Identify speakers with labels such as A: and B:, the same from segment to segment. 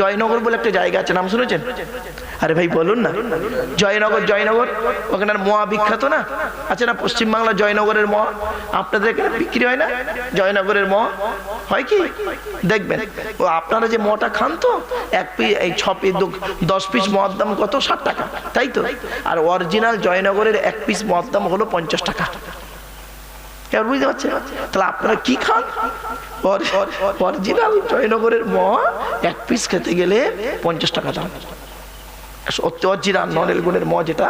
A: জয়নগর বলে একটা জায়গা আছে, নাম শুনেছেন? আরে ভাই, বলুন না। জয়নগর জয়নগর? ওখানে মোয়া বিখ্যাত না? আছে না পশ্চিমবাংলা জয়নগরের মোয়া আপনাদের এখানে বিক্রি হয় না? জয়নগরের মোয়া হয় কি? দেখবেন। ও আপনারা যে মোয়াটা খান তো, এক পিস, এই ছ পিস দশ পিস মোয়ার দাম কত? ষাট টাকা, তাই তো? আর অরিজিনাল জয়নগরের এক পিস মোয়ার দাম হলো পঞ্চাশ টাকা। এবার বুঝতে পারছেন? তাহলে আপনারা কি খান? অরিজিনাল জয়নগরের ম এক পিস খেতে গেলে পঞ্চাশ টাকা দাম। গুণের ম যেটা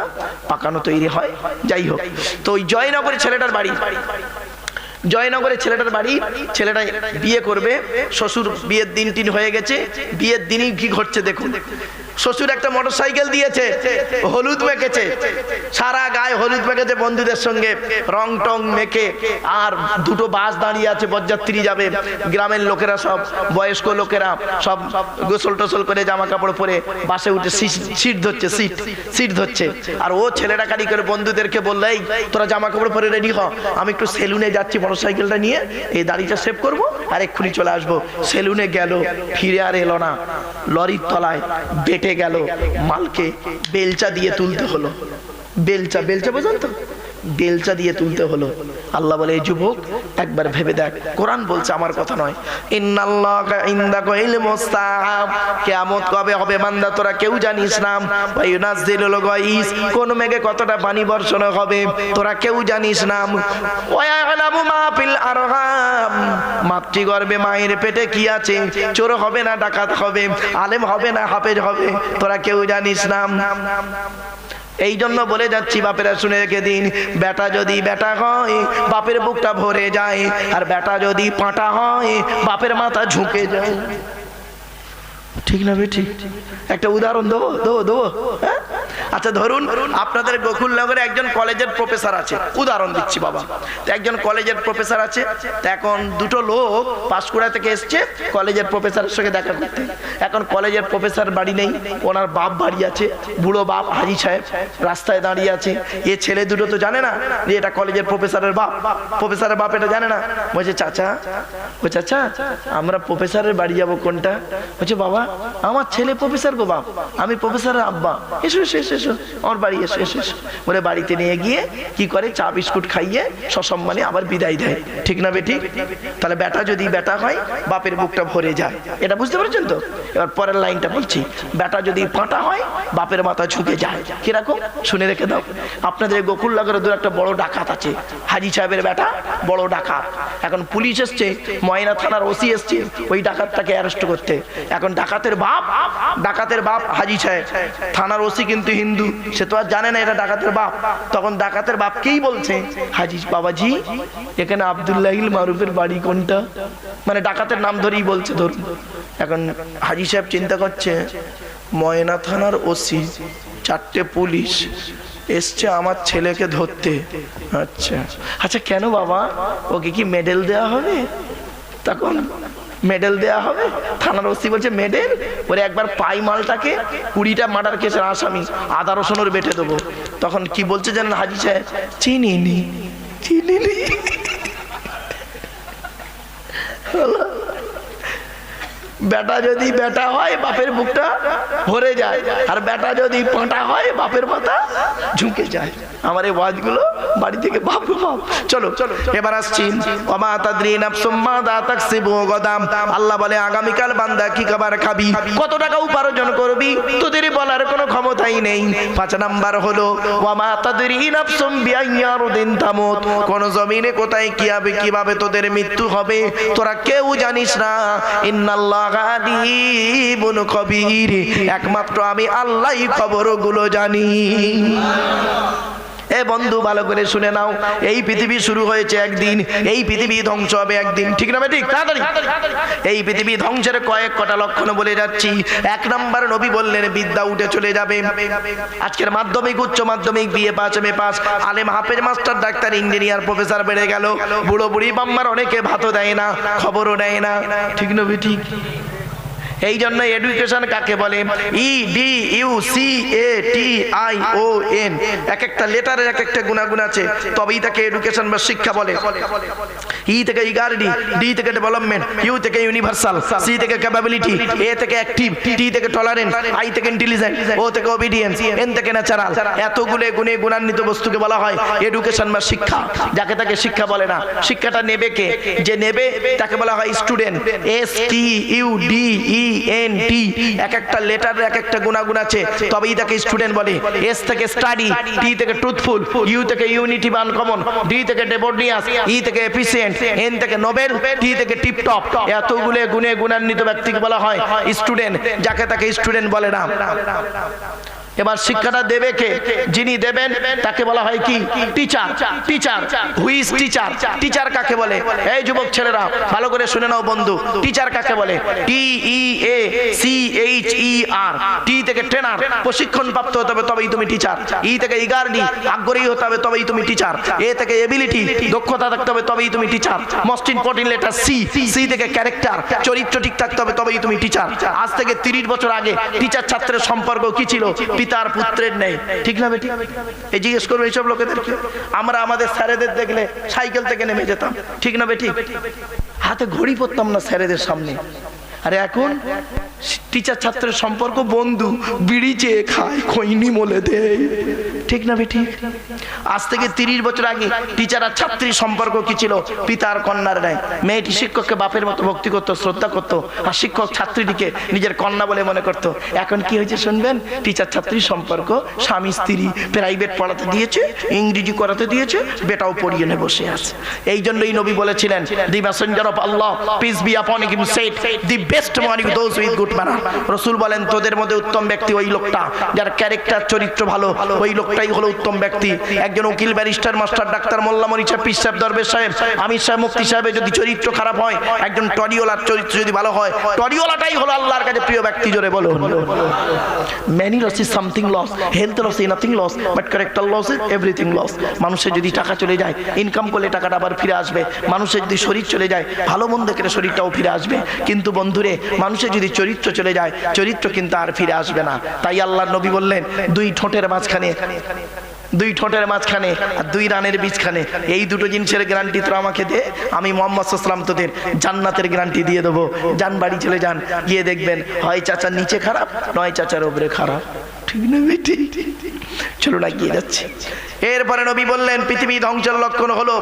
A: পাকানো তৈরি হয়। যাই হোক, তো ওই জয়নগরের ছেলেটার বাড়ি। জয়নগরের ছেলেটার বাড়ি, ছেলেটা বিয়ে করবে, শ্বশুর বিয়ের দিন টিন হয়ে গেছে, বিয়ের দিনই কি ঘটছে, দেখুন। শ্বশুর একটা মোটর সাইকেল দিয়েছে, হলুদ মেখেছে। সারা গায়ে হলুদ মেখেছে বন্ধুদের সঙ্গে, রং টং মেখে, আর দুটো বাস দাঁড়িয়ে আছে, বরযাত্রী যাবে। গ্রামের লোকেরা সব, বয়স্ক লোকেরা সব গোসল টোসল করে জামা কাপড় পরে বাসে উঠে সিট ধরছে সিট সিট ধরছে। আর ও ছেলেটা কারি করে বন্ধুদেরকে বলল, এই, তোরা জামা কাপড় পরে রেডি হ, আমি একটু সেলুনে যাচ্ছি মোটর সাইকেলটা নিয়ে, এই দাড়িটা সেভ করব, আর এক্ষুনি চলে আসব। সেলুনে গেল, ফিরে আর এলো না। লরির তলায় বেটে গেল। মালকে বেলচা দিয়ে তুলতে হলো। বেলচা বেলচা বোঝান তো? বেলচা দিয়ে তুলতে হলো। আল্লাহ বলে, এই যুবক, একবার ভেবে দেখ। কোরআন বলছে আমার কথা নয়। কিয়ামত কবে হবে বান্দা? তোরা কেউ জানিস না। কোন মেঘে কতটা পানি বর্ষণ হবে? তোরা কেউ জানিস না। মাতৃগর্ভে মায়ের পেটে কি আছে? চোর হবে না ডাকাত হবে? আলেম হবে না হাফেজ হবে? তোরা কেউ জানিস না। এই জন্য বলে যাচ্ছি, বাপেরা শুনে রেখে দিন, বেটা যদি বেটা হয়, বাপের বুকটা ভরে যায়, আর বেটা যদি পাটা হয়, বাপের মাথা ঝুঁকে যায়। ঠিক না ঠিক। একটা উদাহরণ দেবো দেবো দেবো হ্যাঁ? আচ্ছা ধরুন আপনাদের গোকুলনগরে একজন কলেজের প্রফেসর আছে। উদাহরণ দিচ্ছি বাবা। একজন কলেজের প্রফেসর আছে। এখন দুটো লোক পাঁশকুড়া থেকে এসছে কলেজের প্রফেসরের সঙ্গে দেখা করতে। এখন কলেজের প্রফেসর বাড়ি নেই। ওনার বাপ বাড়ি আছে। বুড়ো বাপ হাজি সাহেব রাস্তায় দাঁড়িয়ে আছে। এ ছেলে দুটো তো জানে না যে এটা কলেজের প্রফেসরের বাপ। প্রফেসরের বাপ এটা জানে না। বলছে, চাচা, ও চাচা, আমরা প্রফেসরের বাড়ি যাব কোনটা? বলছে, বাবা আমার ছেলে প্রফেসর গো বাপ, আমি প্রফেসরের আব্বা। এসো এসো এসো এসো, আমার বাড়ি এসো এসো এসো। বলে বাড়িতে নিয়ে গিয়ে কি করে? চা, বিস্কুট খাইয়ে সসম্মানে আবার বিদায় দেয়। ঠিক না বেটি তাহলে বেটা যদি বেটা হয়, বাপের বুকটা ভরে যায়। এটা বুঝতে পারছেন তো? এবার পরের লাইনটা বলছি। বেটা যদি ফাঁটা হয়, বাপের মাথা ঝুঁকে যায়। কীরকম? শুনে রেখে দাও। আপনাদের গোকুল লাগের দূর একটা বড় ডাকাত আছে। হাজি সাহেবের বেটা বড় ডাকাত। এখন পুলিশ এসছে, ময়না থানার ওসি এসছে, ওই ডাকাতটাকে অ্যারেস্ট করতে। এখন ডাকাতের বাপ ডাকাতের বাপ হাজি সাহেব। থানার ওসি কিন্তু হিন্দু, সে তো আর জানে না এটা ডাকাতের বাপ। তখন ডাকাতের বাপকেই বলছে, হাজি বাবাজি, এখানে আবদুল্লাহিল মারুফের বাড়ি কোনটা? মানে ডাকাতের নাম ধরেই বলছে, ধরুন। এখন হাজি সাহেব চিন্তা করছে, ময়না থানার ওসি, চারটে পুলিশ এসছে আমার ছেলেকে ধরতে। আচ্ছা। আচ্ছা কেন বাবা? ওকে কি মেডেল দেওয়া হবে? তখন মেডেল দেওয়া হবে। থানার ওসি বলছে, মেডেল? ওরে একবার পাই মালটাকে, কুড়িটা মার্ডার কেসের আসামি, আদা রসুনের বেটে দেবো। তখন কি বলছে জানেন হাজি সাহেব? চিনি নি চিনি নি বেটা যদি বেটা হয়, বাপের বুকটা ভরে যায়। আর বেটা যদি পাঁটা হয়, বাপের মাথা ঝুঁকে যায়। আমার এই ওয়াজগুলো বাড়ি থেকে বাপ বাপ। চলো চলো এবার আসছি। ওমা তাদরি নাফসুম মা দা তাকসিবু গদাম। আল্লাহ বলে, আগামীকাল বান্দা কি খাবার খাবি? কত টাকা উপার্জন করবি? তোদের বলার কোনো ক্ষমতাই নেই। পাঁচ নাম্বার হলো, ওমা তাদরি নাফসুম বিআইয়ারুদিন তামুত। কোন জমিনে কোথায় কি হবে কীভাবে তোদের মৃত্যু হবে, তোরা কেউ জানিস না। ইন্নাল্লাহ আলিমুন কবির একমাত্র আমি আল্লাহই খবরগুলো জানি। এ বন্ধু, ভালো করে শুনে নাও। এই পৃথিবী শুরু হয়েছে একদিন, এই পৃথিবী ধ্বংস হবে একদিন। ঠিক না ঠিক তাড়াতাড়ি। এই পৃথিবী ধ্বংসের কয়েক কটা লক্ষণ বলে যাচ্ছি। এক নম্বর নবী বললেন, বিদ্যা উঠে চলে যাবে। আজকের মাধ্যমিক, উচ্চ মাধ্যমিক, BA pass M A pass. আলেম হাফেজ, মাস্টার, ডাক্তার, ইঞ্জিনিয়ার, প্রফেসর বেড়ে গেল। বুড়ো বুড়ি বাম্মার অনেকে ভাতও দেয় না, খবরও দেয় না। ঠিক নবী ঠিক এই জন্য এডুকেশন কাকে বলে? E D U C A T I O N এক একটা লেটারের এক একটা গুণাগুণ আছে, তবেই তাকে এডুকেশন বা শিক্ষা বলে। ই থেকে ইগারডি ডি থেকে ডেভেলপমেন্ট ইউ থেকে ইউনিভার্সাল সি থেকে ক্যাপাবিলিটি এ থেকে অ্যাক্টিভ টি থেকে টলারেন্স আই থেকে ইন্টেলিজেন্ট ও থেকে ওবিডিয়েন্স এন থেকে ন্যাচারাল এতগুলো গুণে গুণান্বিত বস্তুকে বলা হয় এডুকেশন বা শিক্ষা। যাকে তাকে শিক্ষা বলে না। শিক্ষাটা নেবে কে? যে নেবে, তাকে বলা হয় student S T U D E N T এক একটা লেটারের এক একটা গুণাগুণ আছে। তবেই তাকে স্টুডেন্ট বলে। এস থেকে স্টাডি টি থেকে ট্রুথফুল ইউ থেকে ইউনিটি বা আনকমন ডি থেকে ডেবোর্ডিয়াস ই থেকে এফিসিয়েন্ট এন থেকে নোবেল টি থেকে টিপটপ এতগুলো গুণে গুণান্বিত ব্যক্তিকে বলা হয় স্টুডেন্ট যাকে তাকে স্টুডেন্ট বলে না। এবার শিক্ষাটা দেবে কে? যিনি দেবেন, তাকে বলা হয় কি? Teacher. Teacher. Who is teacher teacher কাকে বলে? এই যুবক ছেলেরা, ভালো করে শুনে নাও বন্ধু। টিচার কাকে বলে? টি ই এ সি এইচ ই আর টি থেকে ট্রেনার প্রশিক্ষণ প্রাপ্ত হতে হবে, তবেই তুমি টিচার ই থেকে ইগারডি আগ্রহী হতে হবে, তবেই তুমি টিচার এ থেকে এবিলিটি দক্ষতা থাকতে হবে, তবেই তুমি teacher most important letter C C থেকে ক্যারেক্টার চরিত্র ঠিক থাকতে হবে, তবেই তুমি টিচার আজ থেকে তিরিশ বছর আগে টিচার ছাত্রের সম্পর্ক কি ছিল? পিতার পুত্রের নেই। ঠিক না বেটি? এই জিজ্ঞেস করব এইসব লোকেদেরকে। আমরা আমাদের স্যারেদের দেখলে সাইকেল থেকে নেমে যেতাম। ঠিক না বেটি? হাতে ঘড়ি পরতাম না স্যারেদের সামনে। আরে এখন? টিচার ছাত্রের সম্পর্ক বন্ধু, বিড়ি চেয়ে খায়, খৈনি মলে দেয়। ঠিক না বেটি? আজ থেকে তিরিশ বছর আগে টিচার আর ছাত্রীর সম্পর্ক কি ছিল? পিতার কন্যার নেয় মেয়েটি শিক্ষককে বাপের মতো ভক্তি করতো, শ্রদ্ধা করতো, আর শিক্ষক ছাত্রীটিকে নিজের কন্যা বলে মনে করতো। এখন কি হয়েছে শুনবেন? টিচার ছাত্রীর সম্পর্ক, স্বামী, স্ত্রী প্রাইভেট পড়াতে দিয়েছে, ইংরেজি করাতে দিয়েছে, বেটাও পড়িয়ে নিয়ে বসে আছে। এই জন্যই নবী বলেছিলেন the messenger of Allah peace be upon him said the best morning those with good manner রসুল বলেন, তোদের মধ্যে উত্তম ব্যক্তি ওই লোকটা, যার ক্যারেক্টার চরিত্র ভালো, ওই লোকটাই হলো উত্তম ব্যক্তি। একজন উকিল, ব্যারিস্টার, মাস্টার, ডাক্তার, মোল্লা মরিচ সাহেব পিস সাহেব দরবেশ সাহেব, আমির সাহেব মুক্তি সাহেবের যদি চরিত্র খারাপ হয়, একজন টরিওলার চরিত্র যদি ভালো হয়, টরিওলাটাই হলো আল্লাহর কাছে প্রিয় ব্যক্তি, জোরে বলো money loss is something loss health loss is nothing loss but character loss is everything loss মানুষের যদি টাকা চলে যায় ইনকাম করলে টাকাটা আবার ফিরে আসবে। মানুষের যদি শরীর চলে যায়, ভালো মন্দ করে শরীরটাও ফিরে আসবে। কিন্তু বন্ধুরে, মানুষের যদি চরিত্র চলে যায়, চরিত্র কিন্তু আর ফিরে আসবে না। তাই আল্লাহ নবী বললেন, দুই ঠোঁটের মাঝখানে, দুই ঠোঁটের মাঝখানে আর দুই রানের বীজখানে। এই দুটো জিনিসের গ্যারান্টি তো আমাকে দে, আমি মোহাম্মদ তোদের জান্নাতের গ্যারান্টি দিয়ে দেবো। যান বাড়ি চলে যান, গিয়ে দেখবেন, হয় চাচার নিচে খারাপ, নয় চাচার ওপরে খারাপ। ঠিক না বেটি? চলো না গিয়ে যাচ্ছে। এরপরে নবী বললেন, পৃথিবী ধ্বংসের লক্ষণ হলো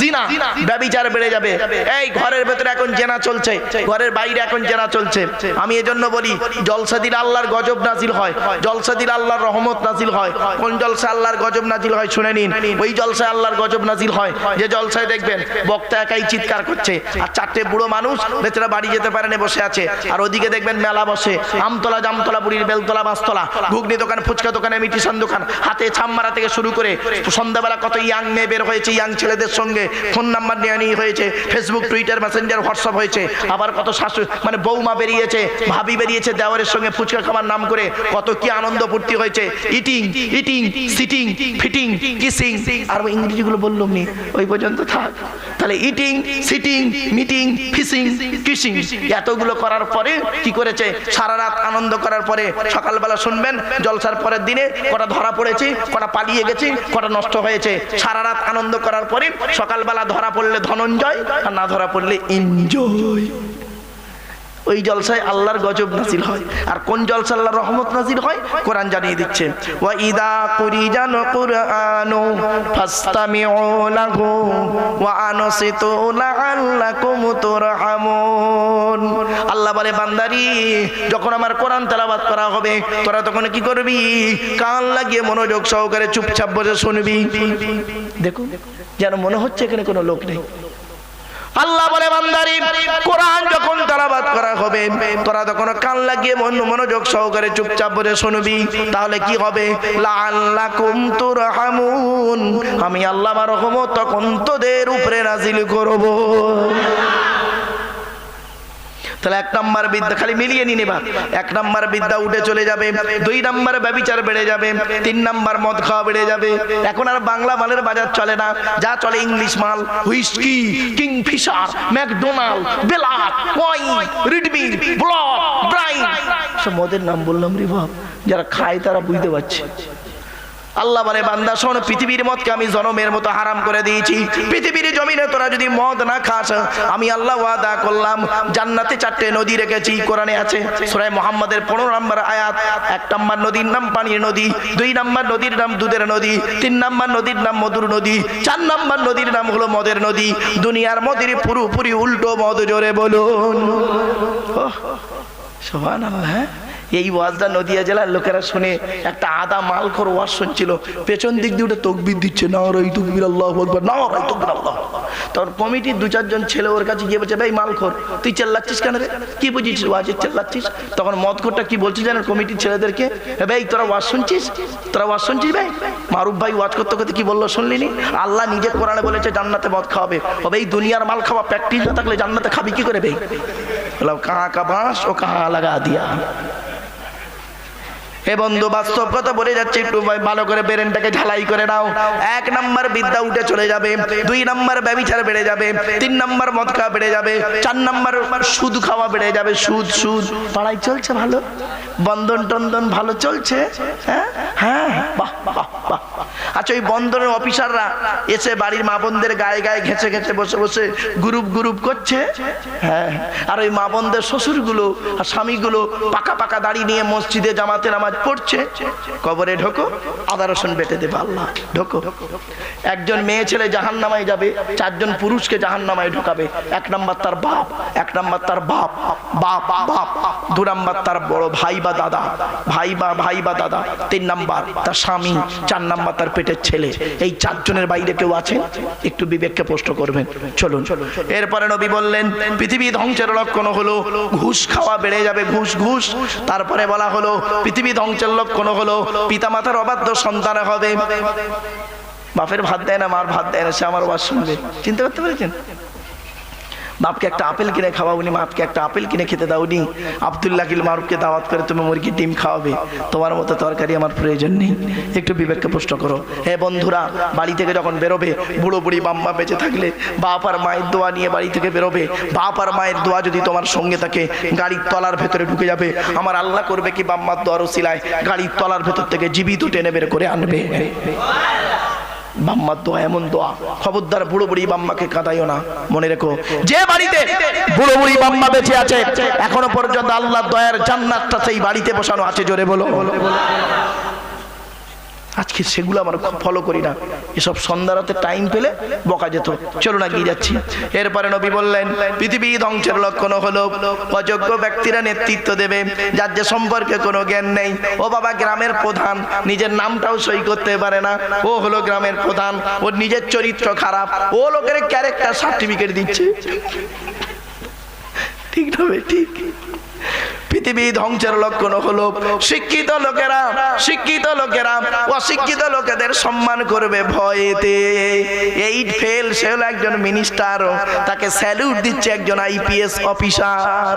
A: জিনা ব্যভিচার বেড়ে যাবে। এই ঘরের ভেতরে এখন জেনা চলছে, ঘরের বাইরে এখন জেনা চলছে। আমি এজন্য বলি, জলসা দিলে আল্লাহর গজব নাজিল হয়, জলসা দিলে আল্লাহর রহমত নাজিল হয়। কোন জলসা আল্লাহর গজব নাজিল হয় শুনে নিন। ওই জলসায় আল্লাহর গজব নাজিল হয়। যে জলসায় দেখবেন, বক্তা একাই চিৎকার করছে, আর চারটে বুড়ো মানুষ বেচারা বাড়ি যেতে পারে না, বসে আছে। আর ওদিকে দেখবেন মেলা বসে, আমতলা জামতলা, বুড়ির বেলতলা, বাসতলা, ঘুগনি দোকান, ফুচকা দোকানে মিটিশন দোকান হাতে ছাম্মারা থেকে শুরু করে সন্ধ্যাবেলা কত ইয়াং মেয়ে বের হয়েছে, ইয়াং ছেলেদের সঙ্গে ফোন নাম্বার নিয়ে হয়েছে ফেসবুক টুইটার মেসেঞ্জার হোয়াটসঅ্যাপ হয়েছে, আবার কত শাশু মানে বৌমা বেরিয়েছে, ভাবি বেরিয়েছে দেওয়ারের সঙ্গে ফুচকা খাবার নাম করে, কত কি আনন্দ ফুর্তি হয়েছে eating eating sitting fitting kissing আর ইংরেজিগুলো বললাম নি ওই পর্যন্ত থাক। তাহলে eating sitting meeting fishing kissing এতগুলো করার পরে কি করেছে? সারা রাত আনন্দ করার পরে সকালবেলা শুনবেন, জলসার পরের দিনে কটা ধরা পড়েছে, কটা পালিয়ে গেছে, কটা নষ্ট হয়েছে। সারা রাত আনন্দ করার পরে সকালবেলা ধরা পড়লে ধনঞ্জয়, আর না ধরা পড়লে এনজয় ওই জলসায় আল্লাহর গজব নাজিল হয়। আর কোন জলসা আল্লাহর রহমত নাজিল হয়? কোরআন জানিয়ে দিচ্ছে, ওয়া ইদা কুরিজান কুরআনু ফাসতামিউ লাহু ওয়া আনসিতু লাআল্লাকুম তুরহামুন। আল্লাহ বলে, বান্দারি, যখন আমার কোরআন তেলাওয়াত করা হবে, তোরা তখন কি করবি? কান লাগিয়ে মনোযোগ সহকারে চুপচাপ বসে শুনবি। দেখো যেন মনে হচ্ছে এখানে কোনো লোক নেই। আল্লাহ বলে, বান্দারি, কোরআন যখন তালাবাদ করা হবে, তোরা তখন কান লাগিয়ে মন, মনোযোগ সহকারে চুপচাপ বসে শুনবি। তাহলে কি হবে? লাআল্লাকুম তুরহামুন। আমি আল্লাহ রহমত তখন তোদের উপরে নাজিল করব। তাহলে এক নাম্বার বিদ্যা খালি মিলিয়ে নিন এবার এক নাম্বার বিদ্যা উঠে চলে যাবে, দুই নাম্বার ব্যবিচার বেড়ে যাবে, তিন নাম্বার মদ খাওয়া বেড়ে যাবে। এখন আর বাংলা মালের বাজার চলে না, যা চলে ইংলিশ মাল, হুইস্কি, কিংফিশার, ম্যাকডোনাল্ড বেলাট ওয়াইন, রিডমি, ব্লক, ব্রাইন। সব মদের নাম বললাম রে বাপ, যারা খায় তারা বুঝতে পারছে। আল্লাহ বলে, বান্দা, শোন, পৃথিবীর মদকে আমি জনমের মতো হারাম করে দিয়েছি। পৃথিবীর জমিনে তোরা যদি মদ না খাস, আমি আল্লাহ ওয়াদা করলাম, জান্নাতে চারটে নদী রেখেছি, কোরআনে আছে, সূরা মুহাম্মাদের 15 নম্বর আয়াত, এক নম্বর নদীর নাম পানির নদী, দুই নম্বর নদীর নাম দুধের নদী, তিন নম্বর নদীর নাম মধুর নদী, চার নম্বর নদীর নাম হলো মদের নদী। দুনিয়ার মদের পুরোপুরি উল্টো মদ জোরে বলুন। সুবহানাল্লাহ হ্যাঁ? এই ওয়াজটা নদিয়া জেলার লোকেরা শুনে একটা আদা মালখোর ওয়াজ শুনছিল। পেছন দিক দিয়ে ওটা তকবির দিচ্ছে না রাই তকবির, আল্লাহ আকবার না রাই আল্লাহ তখন কমিটির দু চারজন ছেলে ওর কাছে গিয়ে বলছে, ভাই, মালখোর, তুই চেল্লাচ্ছিস কেন রে? কি বুঝিস ওয়াজের চেল্লাচ্ছিস? তখন মদখোরটা কি বলছে জানেন কমিটির ছেলেদেরকে? "এ ভাই, তোরা ওয়াজ শুনছিস? তোরা ওয়াজ শুনছিস ভাই? মারুফ ভাই ওয়াজ করতে করতে কি বলল শুনলিনি? আল্লাহ নিজে কোরআনে বলেছে, জান্নাতে মদ খাওয়াবে। ও ভাই, দুনিয়ার মাল খাওয়া প্র্যাকটিস না থাকলে জান্নাতে খাবি কি করে ভাই? বললাম কাহা কা বাঁশ ও কাহা লাগা দিয়া। হে বন্ধু, বাস্তব কথা বলে যাচ্ছে একটু ভালো করে বেরেনটাকে ঝালাই করে নাও। এক নাম্বার বিদ্যা উঠে চলে যাবে, দুই নাম্বার ব্যবিচার বেড়ে যাবে, তিন নাম্বার মদ খাওয়া বেড়ে যাবে, চার নাম্বার সুদ খাওয়া বেড়ে যাবে, সুদ সুদ। পাড়াই চলছে ভালো? বন্ধন টন্দন ভালো চলছে? হ্যাঁ? হ্যাঁ? বাহ বাহ বাহ। আচ্ছা ওই বন্দরের অফিসাররা এসে বাড়ির মা বোনদের গায়ে গায়ে ঘেঁচে ঘেঁচে বসে বসে গ্রুপ গ্রুপ করছে। হ্যাঁ আর ওই মা বোনদের শ্বশুরগুলো আর স্বামীগুলো পাকা পাকা দাড়ি নিয়ে মসজিদে জামাতে নামাজ পড়ছে। কবরে ঢোকো, আদা রসুন বেটে দেবে আল্লাহ, ঢোকো। একজন মেয়ে ছেলে জাহান নামায় যাবে, চারজন পুরুষকে জাহান নামায় ঢোকাবে। এক নাম্বার তার বাপ, এক নাম্বার তার বাপ বাপ বাপ। দু নাম্বার তার বড় ভাই বা দাদা, ভাই বা ভাই বা দাদা। তিন নাম্বার তার স্বামী, চার নাম্বার তার পেটের ছেলে। এই চারজনের বাইরে কেউ আছে? একটু বিবেককে প্রশ্ন করবেন। চলুন। এরপরে নবী বললেন, পৃথিবী ধ্বংসের লক্ষণ হলো, ঘুষ খাওয়া বেড়ে যাবে, ঘুষ ঘুষ। তারপরে বলা হলো, পৃথিবী ধ্বংসের লক্ষণ হলো পিতা পিতামাতার অবাধ্য সন্তান হবে। বাপের ভাত দেয় না, মার ভাত দেয় না, সে আমার বাস শুনবে চিন্তা করতে পেরেছেন? বাপকে একটা আপেল কিনে খাওয়াবনি মাপকে একটা আপেল কিনে খেতে দাওনি। আবদুল্লাহ কিল মারুফকে দাওয়াত করে, তুমি মুরগির ডিম খাওয়াবে, তোমার মতো তরকারি আমার প্রয়োজন নেই। একটু বিবেককে প্রশ্ন করো হ্যাঁ বন্ধুরা, বাড়ি থেকে যখন বেরোবে, বুড়ো বুড়ি বাম্মা বেঁচে থাকলে বাপ আর মায়ের দোয়া নিয়ে বাড়ি থেকে বেরোবে। বাপ আর মায়ের দোয়া যদি তোমার সঙ্গে থাকে, গাড়ির তলার ভেতরে ঢুকে যাবে। আমার আল্লাহ করবে কি বাম্মার দোয়ারও সিলায় গাড়ির তলার ভেতর থেকে জীবিত টেনে বের করে আনবে। বাম্মার দোয়া, এমন দোয়া। খবরদার বুড়ো বুড়ি বাম্মাকে কাঁদাইও না, মনে রেখো। যে বাড়িতে বুড়ো বুড়ি বাম্মা বেঁচে আছে, এখনও পর্যন্ত আল্লাহ দয়ার জান্নাতটা সেই বাড়িতে বসানো আছে, জোরে বলো। আজকে সেগুলো আমরা ফলো করি না। এসব সন্ধ্যারাতে টাইম পেলে বকা যেত। চলো না, গিয়ে যাচ্ছি। এরপরে নবী বললেন পৃথিবী ধ্বংসের লক্ষণ হলো অযোগ্য ব্যক্তিরা নেতৃত্ব দেবে, যার যে সম্পর্কে কোনো জ্ঞান নেই। ও বাবা গ্রামের প্রধান, নিজের নামটাও সই করতে পারে না। ও হলো গ্রামের প্রধান, ওর নিজের চরিত্র খারাপ। ও লোকের ক্যারেক্টার সার্টিফিকেট দিচ্ছে। ঠিক না ঠিক। পৃথিবী ধ্বংসের লক্ষণ হলো শিক্ষিত লোকেরা শিক্ষিত লোকেরা, অশিক্ষিত লোকেদের সম্মান করবে ভয়েতে। এইট ফেল সে হলো একজন মিনিস্টার তাকে স্যালুট দিচ্ছে একজন আইপিএস অফিসার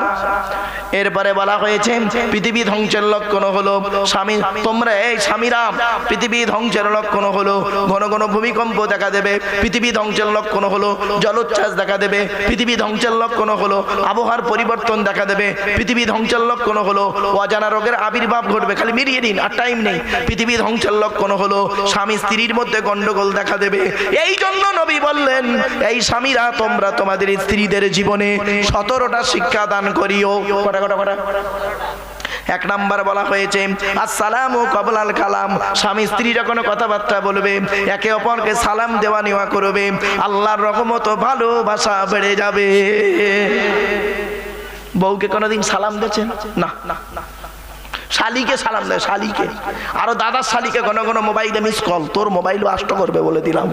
A: এরপরে বলা হয়েছে, পৃথিবী ধ্বংসের লক্ষণ হলো স্বামী, তোমরা এই স্বামীরা, পৃথিবী ধ্বংসের লক্ষণ হলো ঘন ঘন ভূমিকম্প দেখা দেবে। পৃথিবী ধ্বংসের লক্ষণ হলো জলোচ্ছ্বাস দেখা দেবে। পৃথিবী ধ্বংসের লক্ষণ হলো আবহাওয়ার পরিবর্তন দেখা দেবে। পৃথিবী ধ্বংসের লক্ষণ হলো, অজানা রোগের আবির্ভাব ঘটবে, খালি মিলিয়ে দিন আর টাইম নেই। পৃথিবী ধ্বংসের লক্ষণ হলো, স্বামী স্ত্রীর মধ্যে গন্ডগোল দেখা দেবে। এই জন্য নবী বললেন, এই স্বামীরা, তোমরা তোমাদের স্ত্রীদের জীবনে সতেরোটা শিক্ষা দান করিও। কটা কটা কটা? এক নাম্বার বলা হয়েছে, আসসালাম ও কবলাল কালাম। স্বামী স্ত্রী যখন কথাবার্তা বলবে, একে অপরকে সালাম দেওয়া নেওয়া করবে। আল্লাহর রকমত ভালোবাসা বেড়ে যাবে। বউকে কোনোদিন সালাম দিয়েছেন না। শালিকে সালাম দেয়, শালিকে। আরও দাদার শালিকে কোনো কোনো মোবাইলে মিস কল তোর মোবাইলও আষ্ট করবে বলে দিলাম।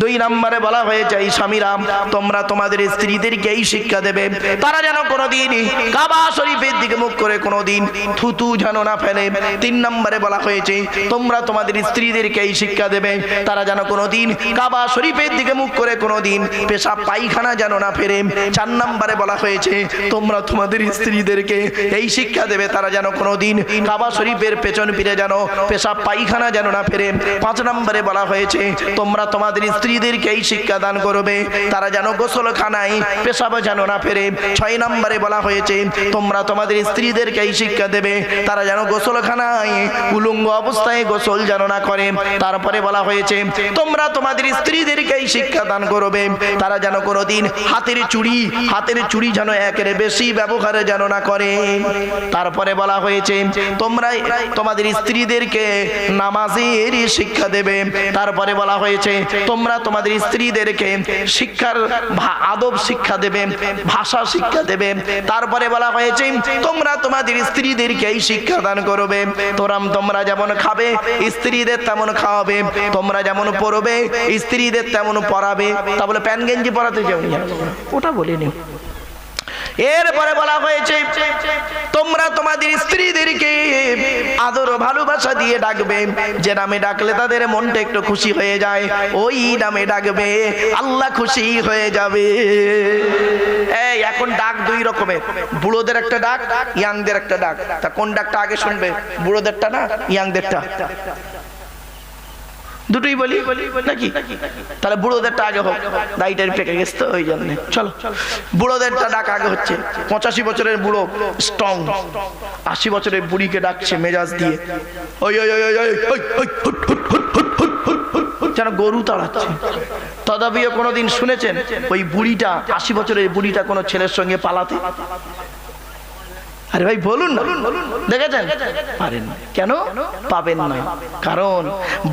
A: দুই নম্বরে বলা হয়েছে, এই স্বামীরাম তোমরা তোমাদের স্ত্রীদেরকে এই শিক্ষা দেবে। তারা যেন কোনোদিন কাবা শরীফের দিকে মুখ করে কোনোদিন থুতু যেন না ফেলে। তিন নম্বরে বলা হয়েছে, তোমরা তোমাদের স্ত্রীদেরকে এই শিক্ষা দেবে। তারা যেন কোনোদিন কাবা শরীফের দিকে মুখ করে কোনোদিন পেশাব পায়খানা যেন না ফেরে। চার নম্বরে বলা হয়েছে, তোমরা তোমাদের স্ত্রীদেরকে এই শিক্ষা দেবে। তারা যেন কোনোদিন কাবা শরীফের পেছন ফিরে যেন পেশাব পায়খানা যেন না ফেরে। পাঁচ নম্বরে বলা হয়েছে, তোমরা তোমাদের স্ত্রীদেরকে এই শিক্ষা দান করবে। তারা যেন গোসলখানায় পেশাব যেন না ফেরে। ছয় নম্বরে বলা হয়েছে, তোমরা তোমাদের স্ত্রীদেরকে এই শিক্ষা দেবে। তারা যেন গোসলখানায় উলঙ্গ অবস্থায় গোসল যেন না করে। তারপরে বলা হয়েছে, তোমরা তোমাদের স্ত্রীদেরকে এই শিক্ষা দান করবে। তারা যেন কোনোদিন হাতের চুড়ি হাতের চুড়ি যেন একের বেশি ব্যবহার যেন না করে। তারপরে বলা হয়েছে, তোমরা তোমাদের স্ত্রীদেরকে নামাজের শিক্ষা দেবে। তারপরে বলা হয়েছে, তোমরা তোমাদের স্ত্রীদেরকে শিক্ষার আদব শিক্ষা দেবে, ভাষা শিক্ষা দেবে। তারপরে বলা হয়েছে, তোমরা তোমাদের স্ত্রীদেরকে এই শিক্ষা দান করবে। তোরাম তোমরা যেমন খাবে, স্ত্রীদের তেমন খাওয়াবে। তোমরা যেমন পড়বে, স্ত্রীদের তেমন পড়াবে। তা বলে প্যান গেঞ্জি পরাতে যাও। ওটা বলিনি। এরপরে বলা হয়েছে, তোমরা তোমাদের স্ত্রীদেরকে আদর ভালোবাসা দিয়ে ডাকবে। যে নামে ডাকলে তাদের মনটা একটু খুশি হয়ে যায়, ওই নামে ডাকবে, আল্লাহ খুশি হয়ে যাবে। এই, এখন ডাক দুই রকমের। বুড়োদের একটা ডাক, ইয়াংদের একটা ডাক। তা কোন ডাকটা আগে শুনবে? বুড়োদেরটা না, ইয়াংদেরটা? দুটোই বলি, নাকি? তাহলে বুড়োদেরটা আগে হোক। দায়িটা পেকে গেছে তো, ওই জন্য। চলো। বুড়োদেরটা ডাক আগে হচ্ছে। পঁচাশি বছরের বুড়ো স্ট্রং আশি বছরের বুড়িকে ডাকছে মেজাজ দিয়ে। ওই ওই যেন গরু তাড়াচ্ছে। তদাবিও কোনোদিন শুনেছেন? ওই বুড়িটা, আশি বছরের বুড়িটা কোনো ছেলের সঙ্গে পালাতে? আরে ভাই, বলুন দেখেছেন? পারেন। কেন? পাবেন না কারণ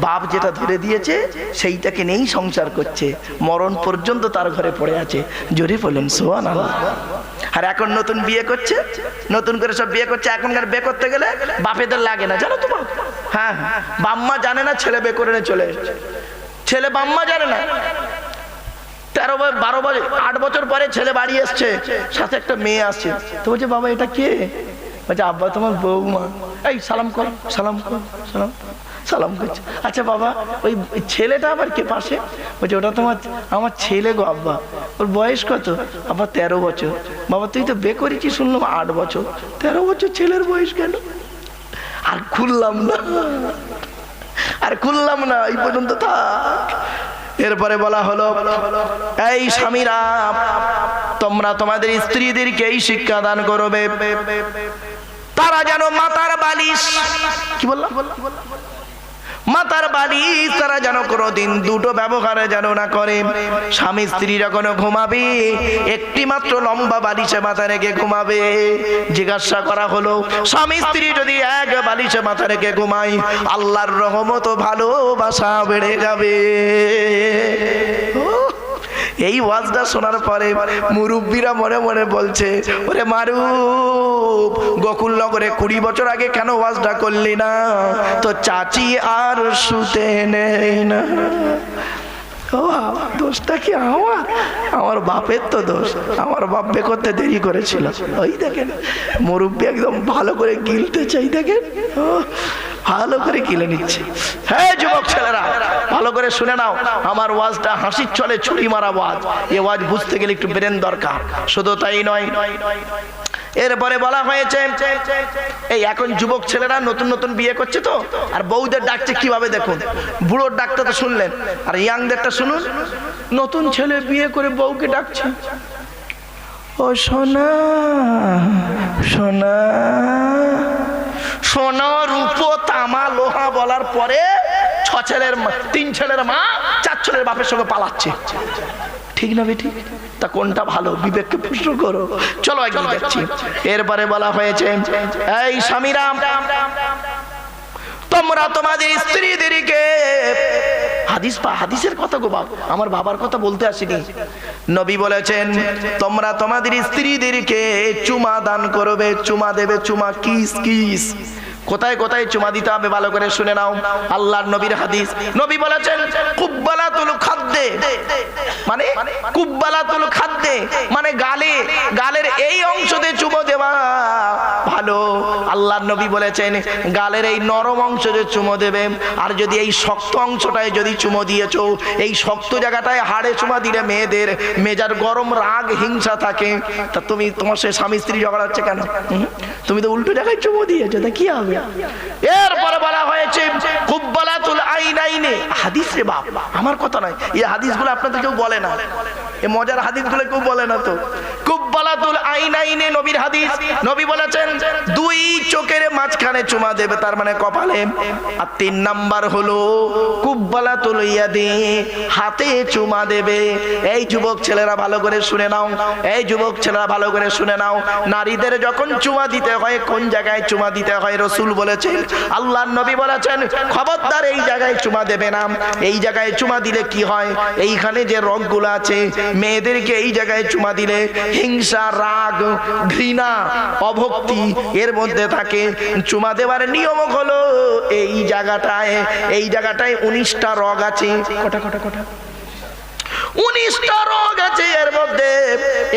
A: বাপ যেটা ধরে দিয়েছে, সেইটাকে নেই সংসার করছে। মরণ পর্যন্ত তার ঘরে পড়ে আছে। জোরে বলেন সোয়ান আল্লাহ আর এখন নতুন বিয়ে করছে? নতুন করে সব বিয়ে করছে, এখনকার বিয়ে করতে গেলে বাপেদের লাগে না, জানো তো বাপ? হ্যাঁ হ্যাঁ। বাম্মা জানে না, ছেলে বিয়ে করে চলে এসেছে। ছেলে বাম্মা জানে না। তেরো বারো বছর আট বছর পরে ছেলে বাড়ি এসছে, সাথে একটা মেয়ে আসছে তো বলছে, বাবা, এটা কে? বলছে, আব্বা, তোমার বৌমা। এই, সালাম কর সালাম কর, সালাম সালাম করছে। আচ্ছা বাবা, ওই ওই ছেলেটা আবার কে পাশে? বলছে, ওটা তোমার, আমার ছেলে গো, আব্বা। ওর বয়স কত? আবার তেরো বছর। বাবা, তুই তো বে করেছি শুনলাম, আট বছর। তেরো বছর ছেলের বয়স কেন? আর খুললাম না। আর খুললাম না, এই পর্যন্ত থাক। এরপরে বলা হলো, এই স্বামীরা, তোমরা তোমাদের স্ত্রীদেরকে এই শিক্ষা দান করবে। তারা যেন মাতার বালিশ কি বললাম? মাতার বালিশ তারা যেন কোনোদিন দুটো ব্যবহারে যেন না করে। স্বামী স্ত্রী যখন ঘুমাবে, একটি মাত্র লম্বা বালিশে মাথা রেখে ঘুমাবে। জিজ্ঞাসা করা হলো, স্বামী স্ত্রী যদি এক বালিশে মাথা রেখে ঘুমায়, আল্লাহর রহমত ভালোবাসা বেড়ে যাবে। এই ওয়াজটা শোনার পরে মুরব্বীরা মনে মনে বলছে, ওরে মারু গোকুলনগরে কুড়ি বছর আগে কেন ওয়াজটা করলি না? তো চাচি আর শুতে নেই না। দোষটা কি আমার? আমার বাপের তো দোষ। আমার বাপ বে করতে দেরি করেছিল। ওই মুরব্বী একদম ভালো করে গিলতে চাই, দেখেন। ভালো করে গিলে নিচ্ছে। হ্যাঁ যুবক ছেলেরা, ভালো করে শুনে নাও, আমার ওয়াজটা হাসির চলে ছুরি মারা ওয়াজ। এ ওয়াজ বুঝতে গেলে একটু ব্রেন দরকার। শুধু তাই নয়, এরপরে বলা হয়েছে, এই এখন যুবক ছেলেরা নতুন নতুন বিয়ে করছে তো, আর বউদের ডাকছে কীভাবে দেখুন? বুড়োর ডাকটা তো শুনলেন, আর ইয়াংদেরটা শুনুন। নতুন ছেলে বিয়ে করে বউকে ডাকছে। ও সোনা সোনা। সোনা রূপ তামা লোহা বলার পরে ছ ছেলের তিন ছেলের মা চার ছেলের বাপের সঙ্গে পালাচ্ছে। ঠিক না বেটি? তা কোনটা ভালো? বিবেককে প্রশ্ন করো। চলো এগিয়ে দেখছি। এরপরে বলা হয়েছে এই স্বামীরাম তোমরা তোমাদের স্ত্রীদেরকে হাদিস পা হাদিসের কথা গো বাপ, আমার বাবার কথা বলতে আসিনি। নবী বলেছেন, তোমরা তোমাদের স্ত্রীদেরকে চুমা দান করবে, চুমা দেবে, চুমা কিস কিস। কোথায় কোথায় চুমা দিতে হবে ভালো করে শুনে নাও। আল্লাহর নবীর হাদিস। নবী বলেছেন, কুব্বালাতুল খাদ্দে মানে কুব্বালাতুল খাদ্যে মানে গালে, গালের এই অংশতে চুমো দেওয়া ভালো। আল্লাহর নবী বলেছেন, গালের এই নরম অংশতে চুমো দেবে। আর যদি এই শক্ত অংশটায় যদি চুমো দিয়েছ, এই শক্ত জায়গাটায় হাড়ে চুমা দিলে মেয়েদের মেজার গরম রাগ, হিংসা থাকে। তা তুমি তোমার সে স্বামী স্ত্রী ঝগড়া হচ্ছে কেন? তুমি তো উল্টো জায়গায় চুমো দিয়েছ, তা কি হবে? এরপরে বলা হয়েছে খুব আইন আইনে হাদিস রে বাপ, আমার কথা নয়, এই হাদিসগুলো আপনাদের কেউ বলে না। এই মজার হাদিসগুলো কেউ বলে না তো। আইন আইনে হাদিস। নবী বলেছেন, দুই চোখের মাঝখানে চুমা দেবে, তার মানে কপালে। আর তিন হলো হাতে চুমা দেবে। এই যুবক ছেলেরা ভালো করে শুনে নাও, এই যুবক ছেলেরা ভালো করে শুনে নাও। নারীদের যখন চুমা দিতে হয়, কোন জায়গায় চুমা দিতে হয়, রসুল বলেছেন আল্লাহ নবী বলেছেন, খবরদার এই জায়গায় চুমা দেবে না। এই জায়গায় চুমা দিলে কি হয়? এইখানে যে রগগুলো আছে, মেয়েদেরকে এই জায়গায় চুমা দিলে হিংসা রাগ, ঘৃণা, অভক্তি এর মধ্যে থাকে। চুমা দেওয়ার নিয়ম হলো, এই জায়গাটায় এই জায়গাটায় উনিশটা রগ আছে। কটা কটা কটা? উনিশটা রোগ আছে এর মধ্যে।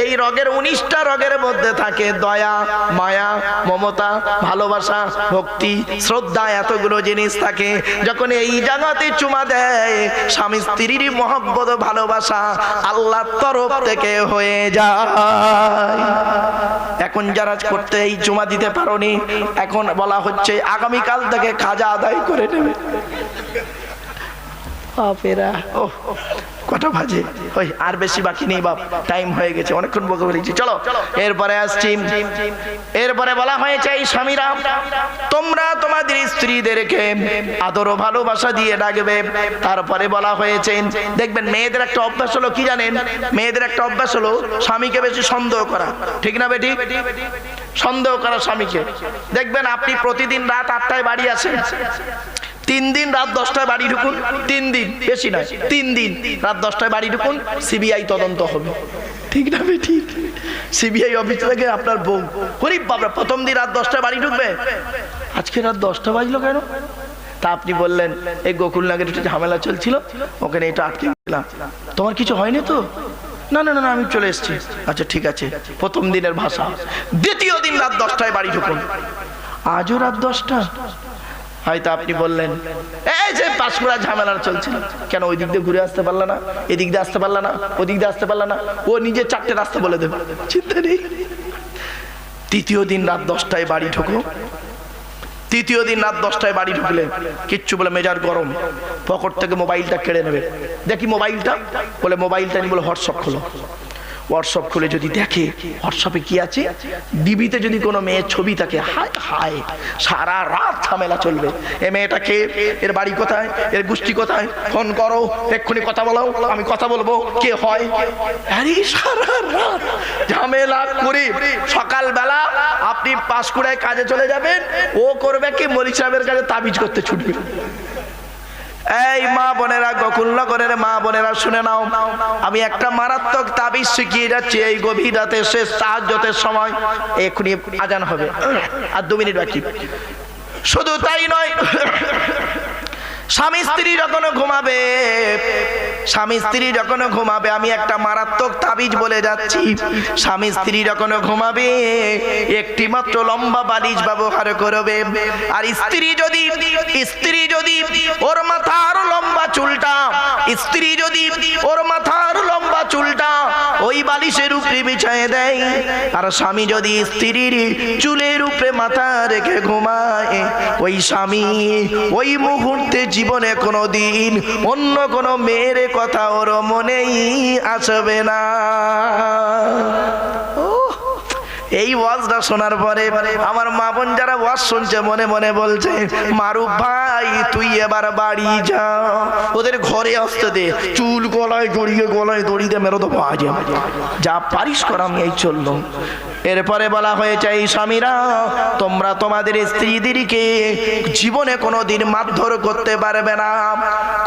A: এই রোগের উনিশটা রোগের মধ্যে থাকে দয়া মায়া মমতা ভালোবাসা ভক্তি শ্রদ্ধা এতগুলো জিনিস থাকে। যখন এই জায়গাতে চুমা দেয় স্বামী স্ত্রীর মহব্বত ভালোবাসা আল্লাহর তরফ থেকে হয়ে যায়। এখন যারা করতে এই চুমা দিতে পারোনি এখন বলা হচ্ছে আগামীকাল থেকে খাজা আদায় করে নেবে। বাপেরা। ও কটা বাজে? ওই, আর বেশি বাকি নেই বাপ টাইম হয়ে গেছে, অনেকক্ষণ বকে বলেছি, চলো, এরপরে আসছি। এরপরে বলা হয়েছে, এই স্বামীরা, তোমরা তোমাদের স্ত্রীদেরকে আদর ও ভালোবাসা দিয়ে ডাকবে। তারপরে বলা হয়েছে, দেখবেন, মেয়েদের একটা অভ্যাস হলো কি জানেন? মেয়েদের একটা অভ্যাস হলো স্বামীকে বেশি সন্দেহ করা। ঠিক না বেটি? সন্দেহ করা স্বামীকে। দেখবেন, আপনি প্রতিদিন রাত আটটায় বাড়ি আসেন। তিন দিন রাত দশটায় বাড়ি ঢুকুন। তিন দিন বেশি নয় তিন দিন রাত দশটায় বাড়ি ঢুকুন সিবিআই তদন্ত হবে। ঠিক না ঠিক সিবিআই অফিস থেকে আপনার বউ। গরিব বাবরা প্রথম দিন রাত দশটায় বাড়ি ঢুকবে। আজকে রাত দশটা বাজলো কেন? তা আপনি বললেন এই গোকুল নাগের একটু ঝামেলা চলছিল ওখানে এটা আটকে গেলাম। তোমার কিছু হয়নি তো? না না না না, আমি চলে এসেছি। আচ্ছা ঠিক আছে প্রথম দিনের ভাষা। দ্বিতীয় দিন রাত দশটায় বাড়ি ঢুকুন। আজও রাত দশটা? হয়তো আপনি বললেন, এই যে পাঁশকুড়া ঝামেলা চলছিল কেন ওই দিক দিয়ে ঘুরে আসতে পারলা না? এদিক দিয়ে আসতে পারলা না? ওদিক দিয়ে আসতে পারলা না? ও নিজে চারটে রাস্তা বলে দেবে। চিন্তা নেই। তৃতীয় দিন রাত দশটায় বাড়ি ঢোকো। তৃতীয় দিন রাত দশটায় বাড়ি ঢুকলে কিচ্ছু বলে মেজার গরম। পকট থেকে মোবাইলটা কেড়ে নেবে। দেখি মোবাইলটা? বলে, মোবাইলটা নিয়ে বলে, হোয়াটসঅ্যাপ খোলো। হোয়াটসঅ্যাপ খুলে যদি দেখে হোয়াটসঅ্যাপে কি আছে? ডিবিতে যদি কোনো মেয়ের ছবি থাকে, হায় হায়, সারা রাত ঝামেলা চলবে। এ মেয়েটাকে, এর বাড়ি কোথায়? এর গোষ্ঠী কোথায়? ফোন করো, এক্ষুনি কথা বলো আমি কথা বলব, কে হয়? সারা রাত ঝামেলা করে সকালবেলা আপনি পাঁশকুড়ায় কাজে চলে যাবেন, ও করবে কি মরিচ সাহেবের কাছে তাবিজ করতে ছুটবে? এই মা বোনেরা গোকুলনগরের মা বোনেরা, শুনে নাও। আমি একটা মারাত্মক তাবিজ শিখিয়ে যাচ্ছি এই গভীর রাতে শেষ সাহায্যতের সময়। এখনই আজান হবে। আর দু মিনিট বাকি। শুধু তাই নয়, স্বামী স্ত্রী যখন ঘুমাবে স্বামী স্ত্রী যখন ঘুমাবে, আমি একটা মারাত্মক তাবিজ বলে যাচ্ছি। স্বামী স্ত্রী যখন ঘুমাবে, একটি মাত্র লম্বা বালিশ ব্যবহার করবে। আর স্ত্রী যদি স্ত্রী যদি ওর মাথার লম্বা চুলটা, স্ত্রী যদি ওর মাথার লম্বা চুলটা ওই বালিশের উপরে বিছায় দেয়। আর স্বামী যদি স্ত্রীর চুলের উপরে মাথা রেখে ঘুমায়, ওই স্বামী ওই মুহূর্তে জীবনে কোনো দিন অন্য কোনো মেয়ের কথা ওর মনেই আসবে না। এই ওয়াজটা শোনার পরে আমার মা বোন যারা ওয়াজ শুনছে, মনে মনে বলছে মারুফ ভাই, তুই এবার বাড়ি যা। ওদের ঘরে আসতে দে। চুল গলায় জড়িয়ে গলায় দড়িয়ে মেরো তো বাজে যা পারিস কর, আমি এই চললাম। এরপরে বলা হয়েছে, এই স্বামীরা, তোমরা তোমাদের স্ত্রীদেরকে জীবনে কোনো দিন মারধর করতে পারবে না।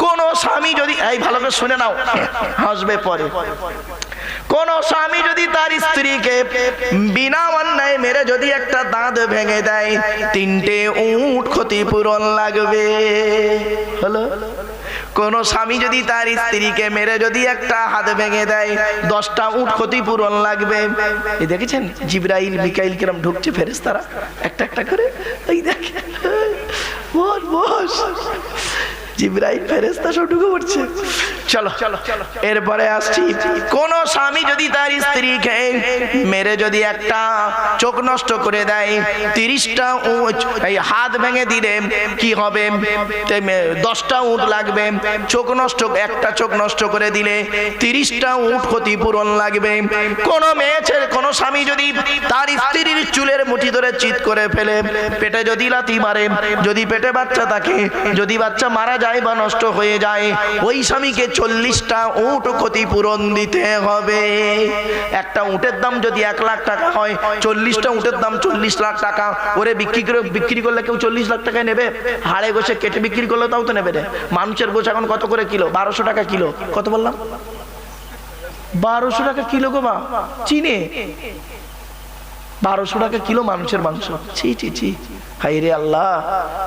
A: কোনো স্বামী যদি এই ভালো করে শুনে নাও, হাসবে পরে। কোন স্বামী যদি তার স্ত্রীকে বিনা অন্যায় মেরে যদি একটা দাঁত ভেঙে দেয়, তিনটে উট ক্ষতিপূরণ লাগবে। হলো? কোন স্বামী যদি তার স্ত্রীকে মেরে যদি একটা হাত ভেঙে দেয়, দশটা উঠ ক্ষতিপূরণ লাগবে। এই দেখেছেন? জিব্রাইল, মিকাইল কিরম ঢুকছে ফেরেস তারা একটা একটা করে। এই দেখে বস বস। জিব্রাইল ফেরেস্তা সব ঢুকে পড়ছে। চলো, এরপরে আসছি। কোন স্বামী যদি তার স্ত্রীকে মেরে যদি একটা চোখ নষ্ট করে দেয়, তিরিশটা উঁচ, এই হাত ভেঙে দিলে কি হবে? দশটা উঁট লাগবে। চোখ নষ্ট, একটা চোখ নষ্ট করে দিলে তিরিশটা উঁট ক্ষতিপূরণ লাগবে। কোন মেয়ে কোন স্বামী যদি তার স্ত্রীর চুলের মুঠি ধরে চিৎ করে ফেলে, পেটে যদি লাথি মারে, যদি পেটে বাচ্চা থাকে, যদি বাচ্চা মারা যায় বা নষ্ট হয়ে যায়, ওই স্বামীকে চল্লিশটা উট ক্ষতিপূরণ দিতে হবে। একটা উটের দাম যদি এক লাখ টাকা হয়, চল্লিশটা উটের দাম চল্লিশ লাখ টাকা, ওরে বিক্রি করে, বিক্রি করলে কেউ চল্লিশ লাখ টাকায় নেবে? হাড়ে গোছে কেটে বিক্রি করলে তাও তো নেবে রে। মানুষের গোছ এখন কত করে কিলো? বারোশো টাকা কিলো। কত বললাম? বারোশো টাকা কিলো গো মা। চিনে? বারোশো টাকা কিলো মানুষের মাংস। ছি ছি ছি। হাই রে আল্লাহ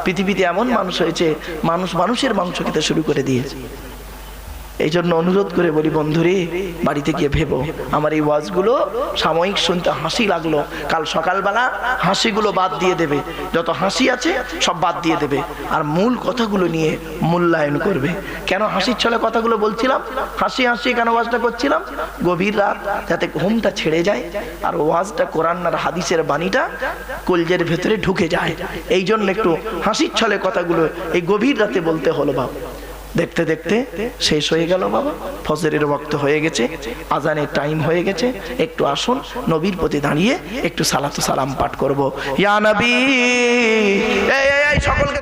A: পৃথিবীতে এমন মানুষ হয়েছে মানুষ মানুষের মাংস খেতে শুরু করে দিয়েছে। এই জন্য অনুরোধ করে বলি, বন্ধুরে, বাড়িতে গিয়ে ভেবো। আমার এই ওয়াজগুলো সাময়িক শুনতে হাসি লাগল। কাল সকালবেলা হাসিগুলো বাদ দিয়ে দেবে। যত হাসি আছে, সব বাদ দিয়ে দেবে। আর মূল কথাগুলো নিয়ে মূল্যায়ন করবে। কেন হাসির ছলে কথাগুলো বলছিলাম? হাসি হাসি কেন ওয়াজটা করছিলাম? গভীর রাত, যাতে ঘুমটা ছেড়ে যায়। আর ওয়াজটা কোরআনার হাদিসের বাণীটা কলজের ভেতরে ঢুকে যায়। এই জন্য একটু হাসির ছলে কথাগুলো এই গভীর রাতে বলতে হলো বাবা দেখতে দেখতে শেষ হয়ে গেল বাবা। ফজরের বক্ত হয়ে গেছে, আজানের টাইম হয়ে গেছে। একটু আসুন, নবীর প্রতি দাঁড়িয়ে একটু সালাত সালাম পাঠ করব। ইয়া নবী!